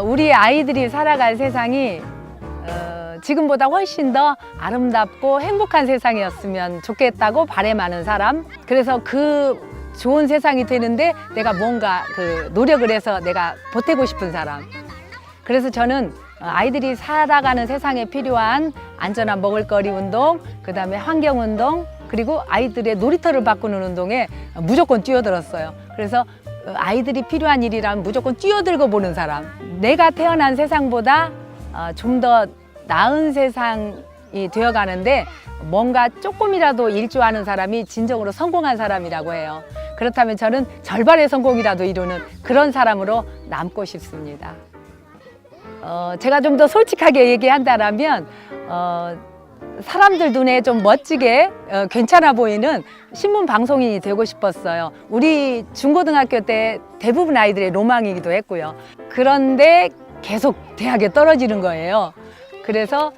어, 우리 아이들이 살아갈 세상이 어, 지금보다 훨씬 더 아름답고 행복한 세상이었으면 좋겠다고 바램하는 사람. 그래서 그 좋은 세상이 되는데 내가 뭔가 그 노력을 해서 내가 보태고 싶은 사람. 그래서 저는 어, 아이들이 살아가는 세상에 필요한 안전한 먹을거리 운동, 그 다음에 환경 운동, 그리고 아이들의 놀이터를 바꾸는 운동에 무조건 뛰어들었어요. 그래서 어, 아이들이 필요한 일이라면 무조건 뛰어들고 보는 사람. 내가 태어난 세상보다 어, 좀더 나은 세상이 되어가는데 뭔가 조금이라도 일조하는 사람이 진정으로 성공한 사람이라고 해요. 그렇다면 저는 절반의 성공이라도 이루는 그런 사람으로 남고 싶습니다. 어, 제가 좀 더 솔직하게 얘기한다라면 어, 사람들 눈에 좀 멋지게 어, 괜찮아 보이는 신문 방송인이 되고 싶었어요. 우리 중고등학교 때 대부분 아이들의 로망이기도 했고요. 그런데 계속 대학에 떨어지는 거예요. 그래서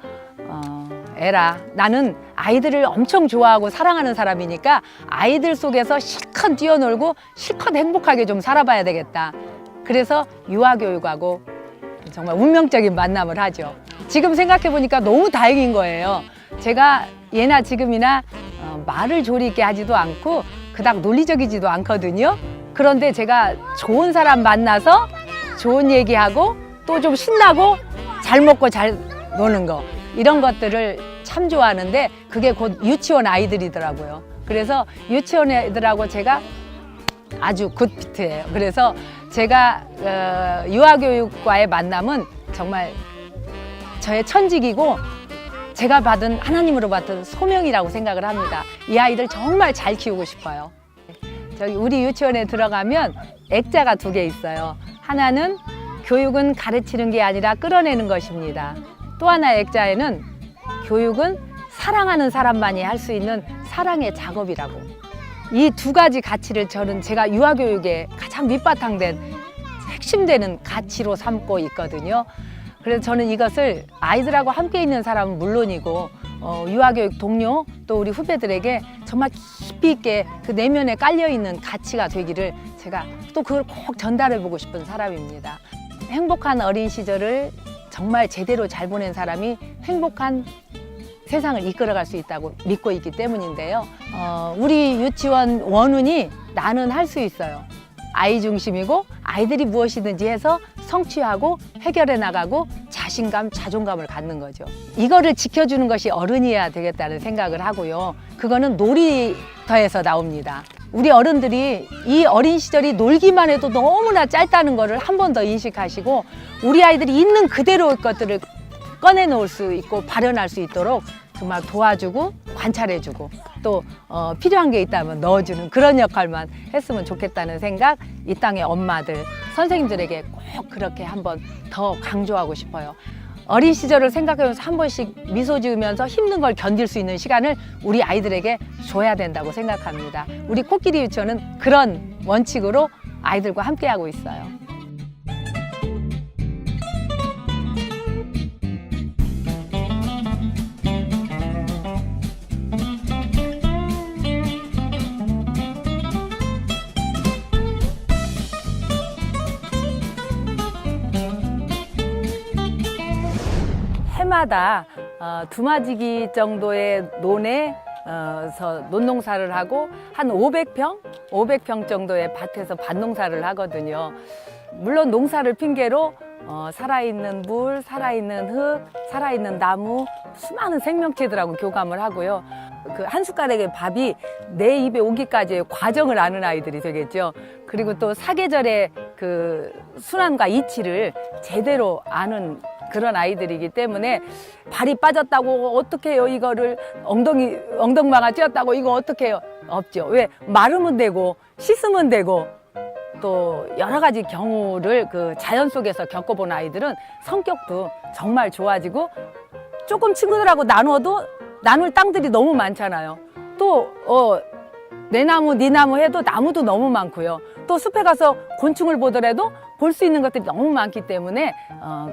어, 에라 나는 아이들을 엄청 좋아하고 사랑하는 사람이니까 아이들 속에서 실컷 뛰어놀고 실컷 행복하게 좀 살아봐야 되겠다. 그래서 유아교육하고 정말 운명적인 만남을 하죠. 지금 생각해 보니까 너무 다행인 거예요. 제가 예나 지금이나 어, 말을 조리 있게 하지도 않고 그닥 논리적이지도 않거든요. 그런데 제가 좋은 사람 만나서 좋은 얘기하고 또 좀 신나고 잘 먹고 잘 노는 거 이런 것들을 참 좋아하는데 그게 곧 유치원 아이들이더라고요. 그래서 유치원 애들하고 제가 아주 굿피트예요. 그래서 제가 어, 유아교육과의 만남은 정말 저의 천직이고 제가 받은 하나님으로 받은 소명이라고 생각을 합니다. 이 아이들 정말 잘 키우고 싶어요. 저기 우리 유치원에 들어가면 액자가 두 개 있어요. 하나는 교육은 가르치는 게 아니라 끌어내는 것입니다. 또 하나 액자에는 교육은 사랑하는 사람만이 할 수 있는 사랑의 작업이라고. 이 두 가지 가치를 저는 제가 유아교육에 가장 밑바탕된 핵심되는 가치로 삼고 있거든요. 그래서 저는 이것을 아이들하고 함께 있는 사람은 물론이고 어, 유아교육 동료 또 우리 후배들에게 정말 깊이 있게 그 내면에 깔려 있는 가치가 되기를 제가 또 그걸 꼭 전달해 보고 싶은 사람입니다. 행복한 어린 시절을 정말 제대로 잘 보낸 사람이 행복한 세상을 이끌어갈 수 있다고 믿고 있기 때문인데요. 어, 우리 유치원 원운이 나는 할 수 있어요. 아이 중심이고 아이들이 무엇이든지 해서 성취하고 해결해 나가고 자신감, 자존감을 갖는 거죠. 이거를 지켜주는 것이 어른이어야 되겠다는 생각을 하고요. 그거는 놀이터에서 나옵니다. 우리 어른들이 이 어린 시절이 놀기만 해도 너무나 짧다는 거를 한 번 더 인식하시고 우리 아이들이 있는 그대로의 것들을 꺼내 놓을 수 있고 발현할 수 있도록 정말 도와주고 관찰해주고 또 어, 필요한 게 있다면 넣어주는 그런 역할만 했으면 좋겠다는 생각 이 땅의 엄마들 선생님들에게 꼭 그렇게 한번 더 강조하고 싶어요. 어린 시절을 생각하면서 한 번씩 미소 지으면서 힘든 걸 견딜 수 있는 시간을 우리 아이들에게 줘야 된다고 생각합니다. 우리 코끼리 유치원은 그런 원칙으로 아이들과 함께하고 있어요. 해마다 어, 두마지기 정도의 논에 어, 서 논농사를 하고 한 500평, 500평 정도의 밭에서 밭농사를 하거든요. 물론 농사를 핑계로 어, 살아있는 물, 살아있는 흙, 살아있는 나무, 수많은 생명체들하고 교감을 하고요. 그 한 숟가락의 밥이 내 입에 오기까지의 과정을 아는 아이들이 되겠죠. 그리고 또 사계절의 그 순환과 이치를 제대로 아는 그런 아이들이기 때문에 발이 빠졌다고 어떻게 해요? 이거를 엉덩이 엉덩방아 찧었다고 이거 어떻게 해요? 없죠. 왜? 마르면 되고 씻으면 되고 또 여러 가지 경우를 그 자연 속에서 겪어본 아이들은 성격도 정말 좋아지고 조금 친구들하고 나눠도 나눌 땅들이 너무 많잖아요. 또 어, 내 나무 네 나무 해도 나무도 너무 많고요. 또 숲에 가서 곤충을 보더라도 볼 수 있는 것들이 너무 많기 때문에 어,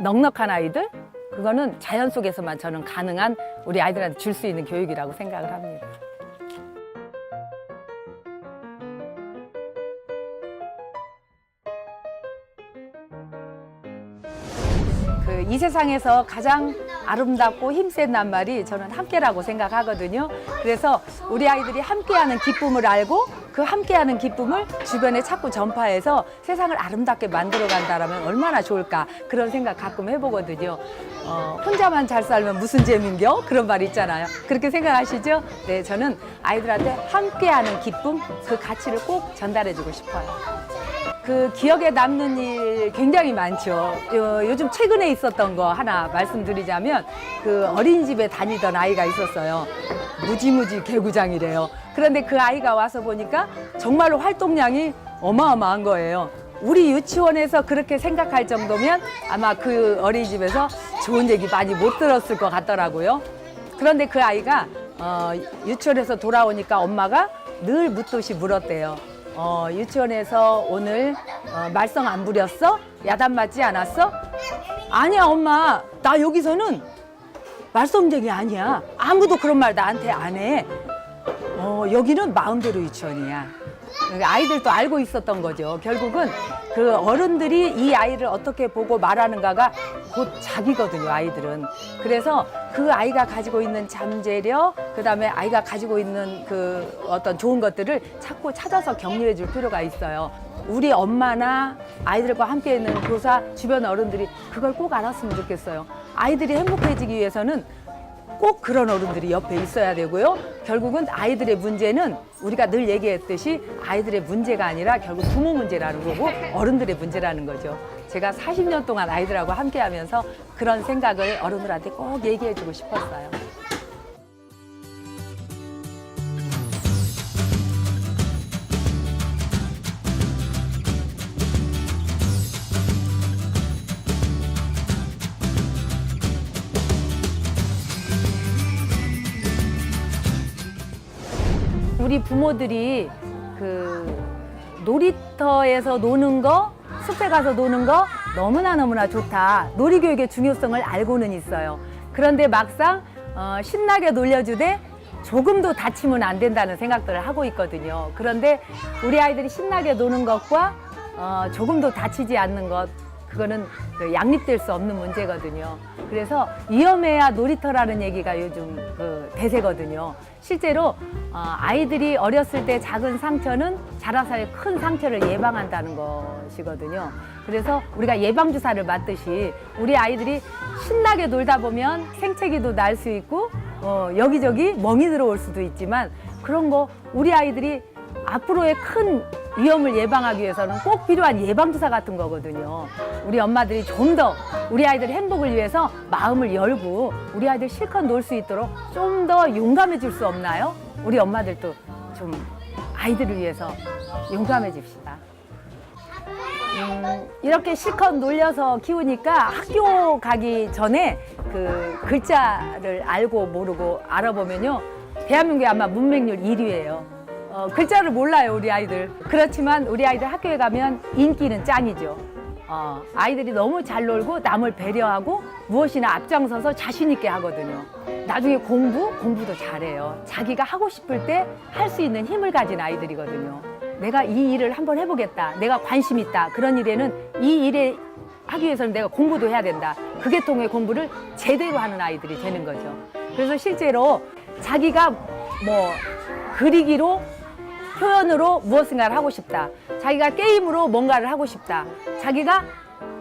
넉넉한 아이들 그거는 자연 속에서만 저는 가능한 우리 아이들한테 줄 수 있는 교육이라고 생각을 합니다. 그 이 세상에서 가장 아름답고 힘센 낱말이 저는 함께라고 생각하거든요. 그래서 우리 아이들이 함께하는 기쁨을 알고 그 함께하는 기쁨을 주변에 자꾸 전파해서 세상을 아름답게 만들어 간다라면 얼마나 좋을까 그런 생각 가끔 해보거든요. 어, 혼자만 잘 살면 무슨 재민겨? 그런 말 있잖아요. 그렇게 생각하시죠? 네, 저는 아이들한테 함께하는 기쁨, 그 가치를 꼭 전달해주고 싶어요. 그 기억에 남는 일 굉장히 많죠. 요, 요즘 최근에 있었던 거 하나 말씀드리자면 그 어린이집에 다니던 아이가 있었어요. 무지무지 개구장이래요. 그런데 그 아이가 와서 보니까 정말로 활동량이 어마어마한 거예요. 우리 유치원에서 그렇게 생각할 정도면 아마 그 어린이집에서 좋은 얘기 많이 못 들었을 것 같더라고요. 그런데 그 아이가 어, 유치원에서 돌아오니까 엄마가 늘 묻듯이 물었대요. 어, 유치원에서 오늘 어, 말썽 안 부렸어? 야단 맞지 않았어? 아니야 엄마 나 여기서는 말썽쟁이 아니야 아무도 그런 말 나한테 안 해. 어, 여기는 마음대로 유치원이야. 아이들도 알고 있었던 거죠. 결국은 그 어른들이 이 아이를 어떻게 보고 말하는가가 곧 자기거든요, 아이들은. 그래서 그 아이가 가지고 있는 잠재력, 그 다음에 아이가 가지고 있는 그 어떤 좋은 것들을 자꾸 찾아서 격려해 줄 필요가 있어요. 우리 엄마나 아이들과 함께 있는 교사, 주변 어른들이 그걸 꼭 알았으면 좋겠어요. 아이들이 행복해지기 위해서는 꼭 그런 어른들이 옆에 있어야 되고요. 결국은 아이들의 문제는 우리가 늘 얘기했듯이 아이들의 문제가 아니라 결국 부모 문제라는 거고 어른들의 문제라는 거죠. 제가 40년 동안 아이들하고 함께 하면서 그런 생각을 어른들한테 꼭 얘기해 주고 싶었어요. 우리 부모들이 그 놀이터에서 노는 거, 숲에 가서 노는 거 너무나 너무나 좋다. 놀이교육의 중요성을 알고는 있어요. 그런데 막상 어, 신나게 놀려주되 조금도 다치면 안 된다는 생각들을 하고 있거든요. 그런데 우리 아이들이 신나게 노는 것과 어, 조금도 다치지 않는 것 그거는 그 양립될 수 없는 문제거든요. 그래서 위험해야 놀이터라는 얘기가 요즘 그 대세거든요. 실제로 어, 아이들이 어렸을 때 작은 상처는 자라서의 큰 상처를 예방한다는 것이거든요. 그래서 우리가 예방 주사를 맞듯이 우리 아이들이 신나게 놀다 보면 생채기도 날 수 있고 어, 여기저기 멍이 들어올 수도 있지만 그런 거 우리 아이들이 앞으로의 큰 위험을 예방하기 위해서는 꼭 필요한 예방주사 같은 거거든요. 우리 엄마들이 좀 더 우리 아이들 행복을 위해서 마음을 열고 우리 아이들 실컷 놀 수 있도록 좀 더 용감해질 수 없나요? 우리 엄마들도 좀 아이들을 위해서 용감해집시다. 음, 이렇게 실컷 놀려서 키우니까 학교 가기 전에 그 글자를 알고 모르고 알아보면요. 대한민국이 아마 문맹률 1위예요. 어, 글자를 몰라요, 우리 아이들. 그렇지만 우리 아이들 학교에 가면 인기는 짱이죠. 어, 아이들이 너무 잘 놀고 남을 배려하고 무엇이나 앞장서서 자신 있게 하거든요. 나중에 공부, 공부도 잘해요. 자기가 하고 싶을 때 할 수 있는 힘을 가진 아이들이거든요. 내가 이 일을 한번 해보겠다. 내가 관심 있다. 그런 일에는 이 일에 하기 위해서는 내가 공부도 해야 된다. 그게 통해 공부를 제대로 하는 아이들이 되는 거죠. 그래서 실제로 자기가 뭐 그리기로 표현으로 무엇인가를 하고 싶다. 자기가 게임으로 뭔가를 하고 싶다. 자기가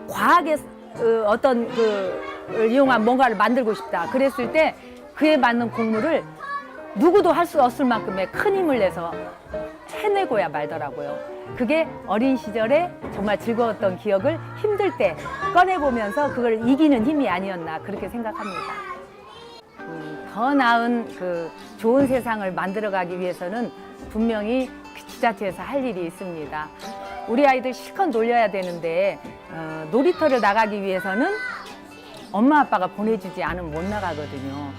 과학의 어, 어떤 그 이용한 뭔가를 만들고 싶다. 그랬을 때 그에 맞는 공부를 누구도 할 수 없을 만큼의 큰 힘을 내서 해내고야 말더라고요. 그게 어린 시절에 정말 즐거웠던 기억을 힘들 때 꺼내보면서 그걸 이기는 힘이 아니었나 그렇게 생각합니다. 음, 더 나은 그 좋은 세상을 만들어가기 위해서는 분명히 그 지자체에서 할 일이 있습니다. 우리 아이들 실컷 놀려야 되는데 어, 놀이터를 나가기 위해서는 엄마 아빠가 보내주지 않으면 못 나가거든요.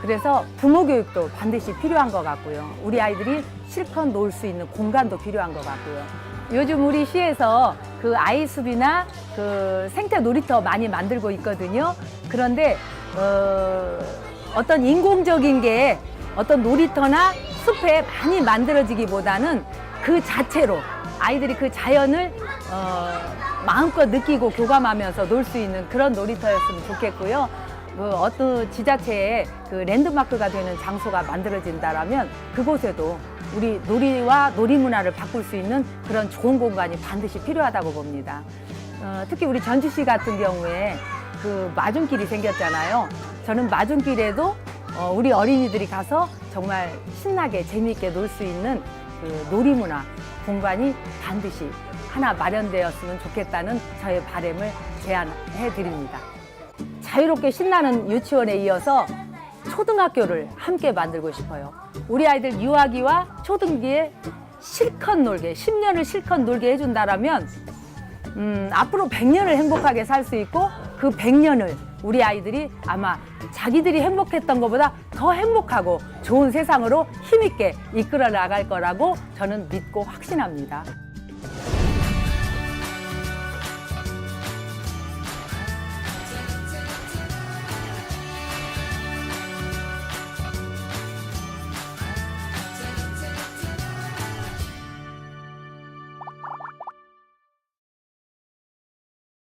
그래서 부모 교육도 반드시 필요한 것 같고요. 우리 아이들이 실컷 놀 수 있는 공간도 필요한 것 같고요. 요즘 우리 시에서 그 아이 숲이나 그 생태 놀이터 많이 만들고 있거든요. 그런데 어, 어떤 인공적인 게 어떤 놀이터나 숲에 많이 만들어지기보다는 그 자체로 아이들이 그 자연을 어, 마음껏 느끼고 교감하면서 놀 수 있는 그런 놀이터였으면 좋겠고요. 그 어떤 지자체에 그 랜드마크가 되는 장소가 만들어진다라면 그곳에도 우리 놀이와 놀이 문화를 바꿀 수 있는 그런 좋은 공간이 반드시 필요하다고 봅니다. 어, 특히 우리 전주시 같은 경우에 그 마중길이 생겼잖아요. 저는 마중길에도 어, 우리 어린이들이 가서 정말 신나게 재미있게 놀 수 있는 그 놀이 문화 공간이 반드시 하나 마련되었으면 좋겠다는 저의 바람을 제안해 드립니다. 자유롭게 신나는 유치원에 이어서 초등학교를 함께 만들고 싶어요. 우리 아이들 유아기와 초등기에 실컷 놀게, 10년을 실컷 놀게 해준다라면, 음, 앞으로 100년을 행복하게 살 수 있고, 그 100년을 우리 아이들이 아마 자기들이 행복했던 것보다 더 행복하고 좋은 세상으로 힘있게 이끌어 나갈 거라고 저는 믿고 확신합니다.